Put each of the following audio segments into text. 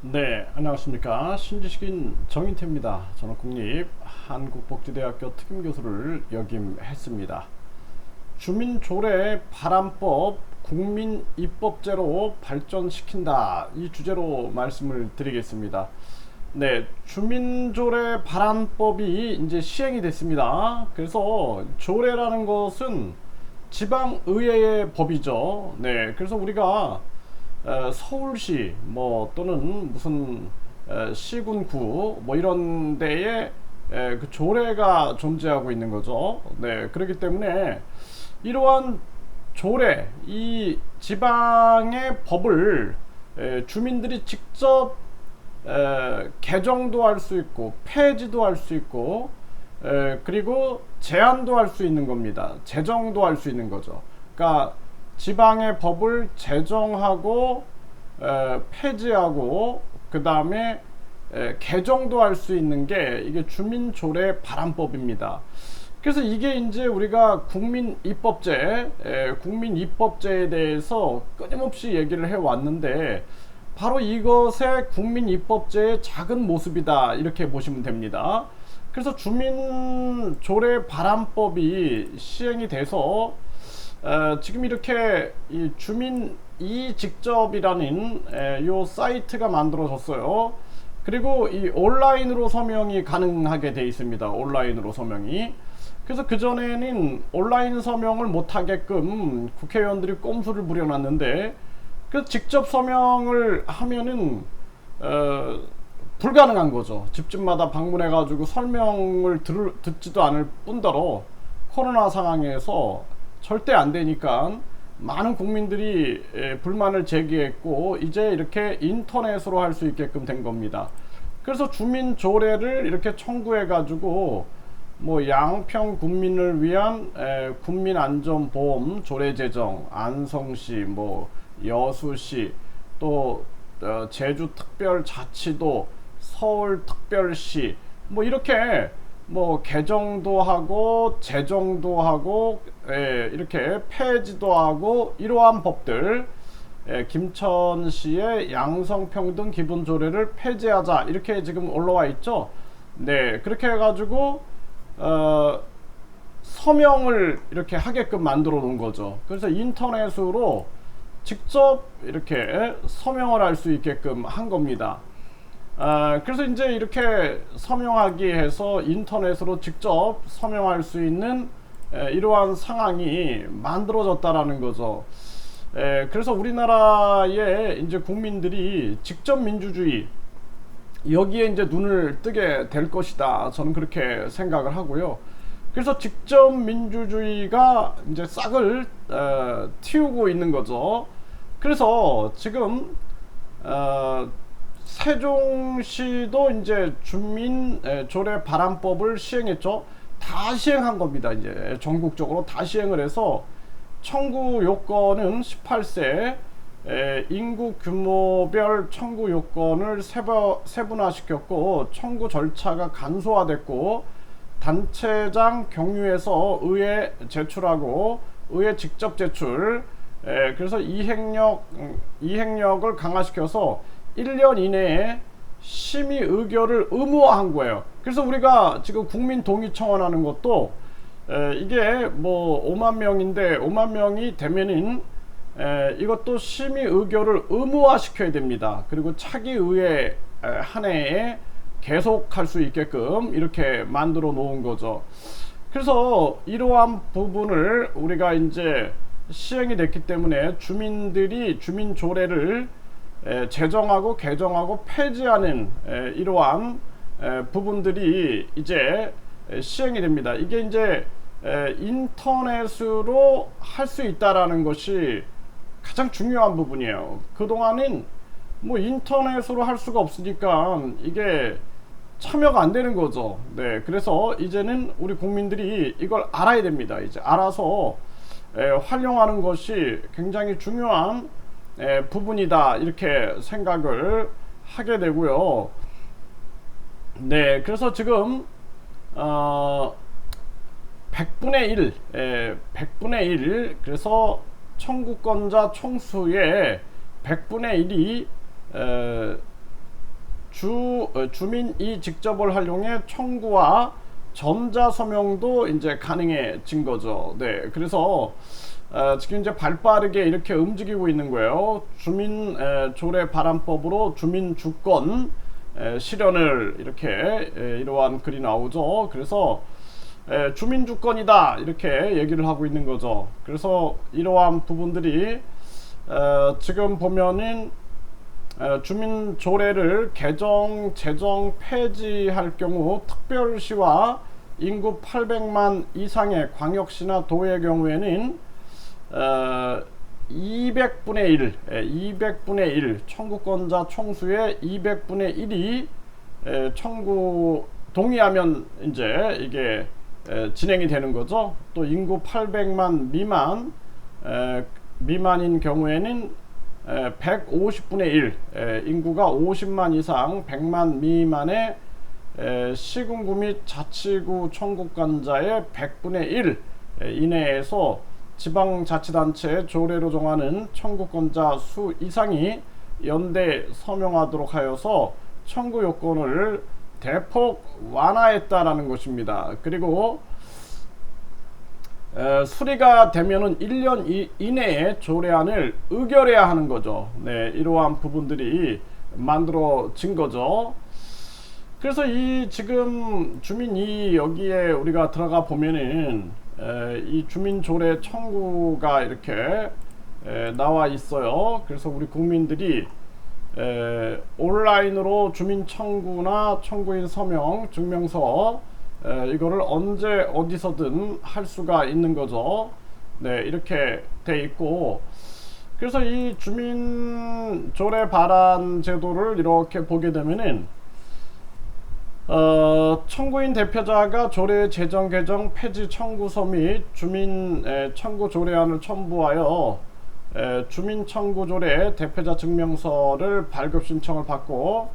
네, 안녕하십니까. 신지식인 정인태입니다. 저는 국립 한국복지대학교 특임교수를 역임했습니다. 주민조례 발안법 국민입법제로 발전시킨다. 이 주제로 말씀을 드리겠습니다. 네, 주민조례 발안법이 이제 시행이 됐습니다. 그래서 조례라는 것은 지방의회의 법이죠. 네, 그래서 우리가 에, 서울시 뭐 또는 무슨 에, 시군구 뭐 이런 데에 에, 그 조례가 존재하고 있는 거죠. 네, 그렇기 때문에 이러한 조례, 이 지방의 법을 에, 주민들이 직접 에, 개정도 할 수 있고 폐지도 할 수 있고 에, 그리고 제한도 할 수 있는 겁니다. 제정도 할 수 있는 거죠. 그러니까 지방의 법을 제정하고 에, 폐지하고 그 다음에 개정도 할 수 있는 게 이게 주민조례 발안법입니다. 그래서 이게 이제 우리가 국민 입법제, 에, 국민 입법제에 대해서 끊임없이 얘기를 해 왔는데 바로 이것의 국민 입법제의 작은 모습이다 이렇게 보시면 됩니다. 그래서 주민조례 발안법이 시행이 돼서 어, 지금 이렇게 이 주민 이 직접이라는 에, 요 사이트가 만들어졌어요. 그리고 이 온라인으로 서명이 가능하게 돼 있습니다. 온라인으로 서명이. 그래서 그전에는 온라인 서명을 못하게끔 국회의원들이 꼼수를 부려놨는데 그 직접 서명을 하면은 어, 불가능한 거죠. 집집마다 방문해가지고 설명을 들, 듣지도 않을 뿐더러 코로나 상황에서 절대 안 되니까 많은 국민들이 불만을 제기했고 이제 이렇게 인터넷으로 할 수 있게끔 된 겁니다. 그래서 주민 조례를 이렇게 청구해 가지고 뭐 양평 국민을 위한 에, 국민 안전 보험 조례 제정 안성시 뭐 여수시 또 어, 제주 특별 자치도 서울 특별시 뭐 이렇게 뭐 개정도 하고 제정도 하고 예, 이렇게 폐지도 하고 이러한 법들 예, 김천시의 양성평등 기본조례를 폐지하자 이렇게 지금 올라와 있죠. 네 그렇게 해가지고 어, 서명을 이렇게 하게끔 만들어 놓은 거죠. 그래서 인터넷으로 직접 이렇게 서명을 할 수 있게끔 한 겁니다. 아, 그래서 이제 이렇게 서명하기 해서 인터넷으로 직접 서명할 수 있는 에, 이러한 상황이 만들어졌다라는 거죠. 에, 그래서 우리나라의 이제 국민들이 직접 민주주의 여기에 이제 눈을 뜨게 될 것이다. 저는 그렇게 생각을 하고요. 그래서 직접 민주주의가 이제 싹을 에, 틔우고 있는 거죠. 그래서 지금 어, 세종시도 이제 주민 조례 발안법을 시행했죠. 다 시행한 겁니다. 이제 전국적으로 다 시행을 해서 청구 요건은 18세 인구 규모별 청구 요건을 세분화시켰고 청구 절차가 간소화됐고 단체장 경유해서 의회 제출하고 의회 직접 제출 그래서 이행력 음, 이행력을 강화시켜서 1년 이내에 심의 의결을 의무화한 거예요. 그래서 우리가 지금 국민 동의 청원하는 것도 에, 이게 뭐 5만 명인데 5만 명이 되면은 에, 이것도 심의 의결을 의무화 시켜야 됩니다. 그리고 차기 의회 한 해에 계속할 수 있게끔 이렇게 만들어 놓은 거죠. 그래서 이러한 부분을 우리가 이제 시행이 됐기 때문에 주민들이 주민 조례를 제정하고 개정하고 폐지하는 이러한 부분들이 이제 시행이 됩니다. 이게 이제 인터넷으로 할 수 있다라는 것이 가장 중요한 부분이에요. 그동안은 뭐 인터넷으로 할 수가 없으니까 이게 참여가 안 되는 거죠. 네. 그래서 이제는 우리 국민들이 이걸 알아야 됩니다. 이제 알아서 활용하는 것이 굉장히 중요한 에, 부분이다 이렇게 생각을 하게 되고요. 네, 그래서 지금 어, 100분의 1, 에, 100분의 1 그래서 청구권자 총수의 100분의 1이 에, 주 어, 주민이 직접을 활용해 청구와 전자 서명도 이제 가능해진 거죠. 네, 그래서 어, 지금 이제 발빠르게 이렇게 움직이고 있는 거예요. 주민 에, 조례 발안법으로 주민 주권 에, 실현을 이렇게 에, 이러한 글이 나오죠. 그래서 에, 주민 주권이다 이렇게 얘기를 하고 있는 거죠. 그래서 이러한 부분들이 어, 지금 보면은 어, 주민 조례를 개정, 제정, 폐지할 경우 특별시와 인구 800만 이상의 광역시나 도의 경우에는 어, 200분의 1, 예, 200분의 1 청구권자 총수의 200분의 1이 에, 청구 동의하면 이제 이게 에, 진행이 되는 거죠. 또 인구 800만 미만 에, 미만인 경우에는 에, 150분의 1 에, 인구가 50만 이상 100만 미만의 에, 시군구 및 자치구 청구권자의 100분의 1 에, 이내에서 지방자치단체 조례로 정하는 청구권자 수 이상이 연대 서명하도록 하여서 청구 요건을 대폭 완화했다라는 것입니다. 그리고 에, 수리가 되면은 1년 이, 이내에 조례안을 의결해야 하는 거죠. 네, 이러한 부분들이 만들어진 거죠. 그래서 이 지금 주민이 여기에 우리가 들어가 보면은 에, 이 주민 조례 청구가 이렇게 에, 나와 있어요. 그래서 우리 국민들이 에, 온라인으로 주민 청구나 청구인 서명 증명서 에, 이거를 언제 어디서든 할 수가 있는 거죠. 네, 이렇게 돼 있고 그래서 이 주민 조례 발안 제도를 이렇게 보게 되면은 어, 청구인 대표자가 조례 제정 개정 폐지 청구서 및 주민 에, 청구 조례안을 첨부하여 에, 주민 청구 조례 대표자 증명서를 발급 신청을 받고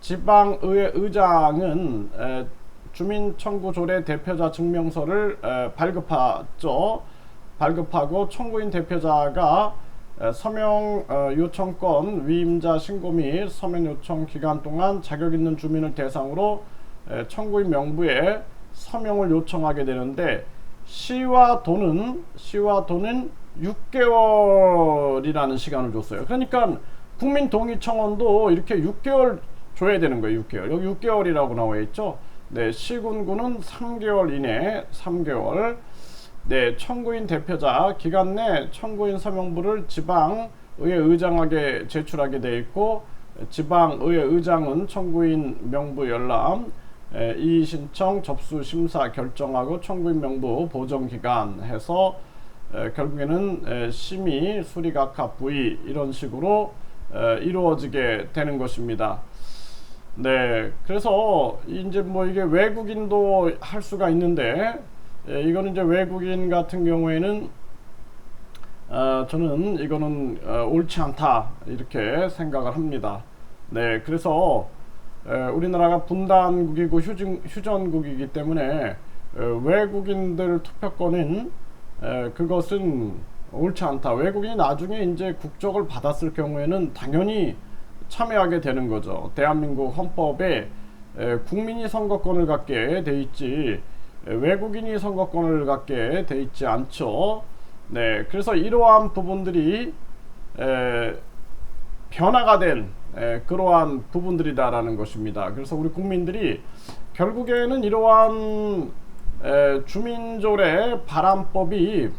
지방의회 의장은 에, 주민 청구 조례 대표자 증명서를 에, 발급하죠. 발급하고 청구인 대표자가 에, 서명 어, 요청권 위임자 신고 및 서명 요청 기간 동안 자격 있는 주민을 대상으로 에, 청구인 명부에 서명을 요청하게 되는데 시와 도는 시와 도는 6개월이라는 시간을 줬어요. 그러니까 국민 동의 청원도 이렇게 6개월 줘야 되는 거예요. 6개월. 여기 6개월이라고 나와 있죠. 네, 시군구는 3개월 이내 3개월. 네, 청구인 대표자 기간 내 청구인 서명부를 지방 의회 의장에게 제출하게 돼 있고 지방 의회 의장은 청구인 명부 열람 에, 이의 신청 접수 심사 결정하고 청구인 명부 보정 기간 해서 에, 결국에는 에, 심의 수리각하 부의 이런 식으로 에, 이루어지게 되는 것입니다. 네, 그래서 이제 뭐 이게 외국인도 할 수가 있는데 에, 이거는 이제 외국인 같은 경우에는 어, 저는 이거는 어, 옳지 않다 이렇게 생각을 합니다. 네, 그래서 에, 우리나라가 분단국이고 휴전, 휴전국이기 때문에 에, 외국인들 투표권은 에, 그것은 옳지 않다. 외국인이 나중에 이제 국적을 받았을 경우에는 당연히 참여하게 되는 거죠. 대한민국 헌법에 에, 국민이 선거권을 갖게 돼 있지 에, 외국인이 선거권을 갖게 돼 있지 않죠. 네, 그래서 이러한 부분들이 에, 변화가 된 에, 그러한 부분들이다라는 것입니다. 그래서 우리 국민들이 결국에는 이러한 에, 주민조례 발안법이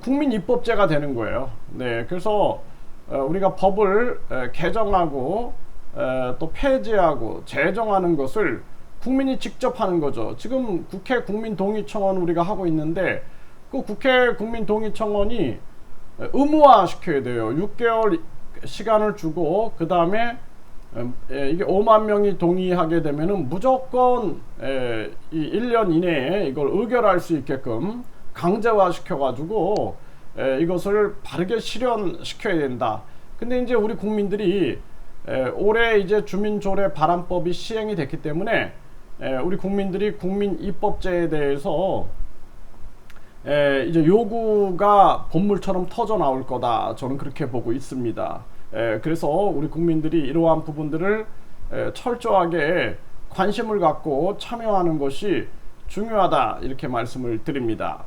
국민 입법제가 되는 거예요. 네, 그래서 어, 우리가 법을 에, 개정하고 에, 또 폐지하고 제정하는 것을 국민이 직접 하는 거죠. 지금 국회 국민동의청원 우리가 하고 있는데 그 국회 국민동의청원이 의무화 시켜야 돼요. 6개월 시간을 주고 그 다음에 이게 5만 명이 동의하게 되면은 무조건 에, 이 1년 이내에 이걸 의결할 수 있게끔 강제화 시켜가지고 에, 이것을 바르게 실현시켜야 된다. 근데 이제 우리 국민들이 에, 올해 이제 주민조례 발안법이 시행이 됐기 때문에 에, 우리 국민들이 국민 입법제에 대해서 에, 이제 요구가 본물처럼 터져 나올 거다. 저는 그렇게 보고 있습니다. 에, 그래서 우리 국민들이 이러한 부분들을 에, 철저하게 관심을 갖고 참여하는 것이 중요하다 이렇게 말씀을 드립니다.